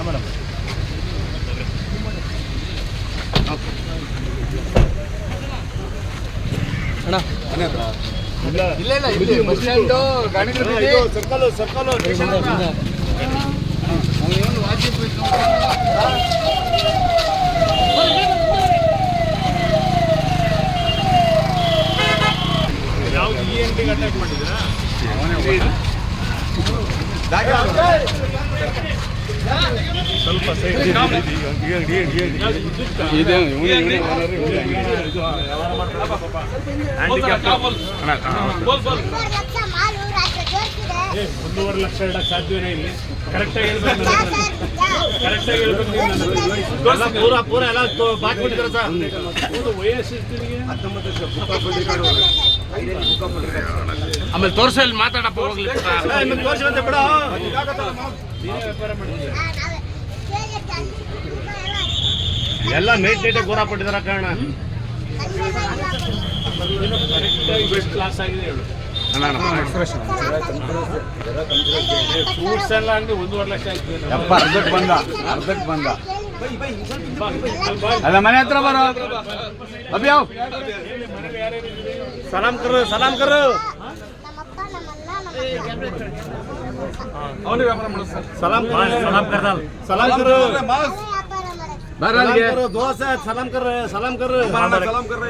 Madam ಇಲ್ಲ ಇಲ್ಲ ಇಲ್ಲಿ. ಸರ್ಕಲ್ ಸರ್ಕಲ್ ಅಟ್ಯಾಕ್ ಮಾಡಿದ್ರಾ ಸ್ವಲ್ಪ ಲಕ್ಷ ಒಂದೂವರೆ ಲಕ್ಷ ಇಡಕ್ ಸಾಧ್ಯನೇ ಇಲ್ಲಿ ಕರೆಕ್ಟಾಗಿ ಹೇಳ್ಬೇಕು ಕರೆಕ್ಟಾಗಿ ಹೇಳ್ಬೇಕು ಪೂರ ಪೂರ ಎಲ್ಲ ಸರ್ ವಯಸ್ಸು ಹತ್ತೊಂಬತ್ತು ನಿನಗೆ? ಆಮೇಲೆ ತೋರ್ಸ ಇಲ್ಲಿ ಮಾತಾಡಪ್ಪ ಹೋಗ್ಲಿ? ಎಲ್ಲ ನೈಟ್ ನೈಟ್ ಗೋರ ಪಟ್ಟಿದಾರ ಕಾರಣ. ಕರೆಕ್ಟಾಗಿ ಬೆಸ್ಟ್ ಕ್ಲಾಸ್ ಆಗಿದೆ ಹೇಳು ಫ್ರೂಟ್ಸ್ ಎಲ್ಲ ಅಂಗಡಿ ಒಂದೂವರೆ ಲಕ್ಷ ಆಯ್ತು ಯಪ್ಪ ಅರ್ಧಕ್ಕೆ ಬಂದ ಅರ್ಧಕ್ಕೆ ಬಂದ. ಅಲ್ಲಿ ಮನೆ ಹತ್ರ ಬರೋ. ಅಭಿಯಾವ್ ಸಲಾಮ್ ಕರು ಸಲಾಮ್ ಕರು. ನಮ್ಮಪ್ಪ ನಮ್ಮಣ್ಣ ನಮ್ಮ ಸಲಾಮ್ ಸಲಾಮ್ ಕರ್ದಲ್. ಸಲಾಮ್ ಕರು. ವ್ಯಾಪಾರ ಮಾಡೋದು ಬರ ಅಲ್ಲಿಗೆ ದೋಸೆ ಸಲಾಮ್ ಕರ್ ಸಲಾಮ್ ಕರ್ ಸಲಾಮ್ ಕರ್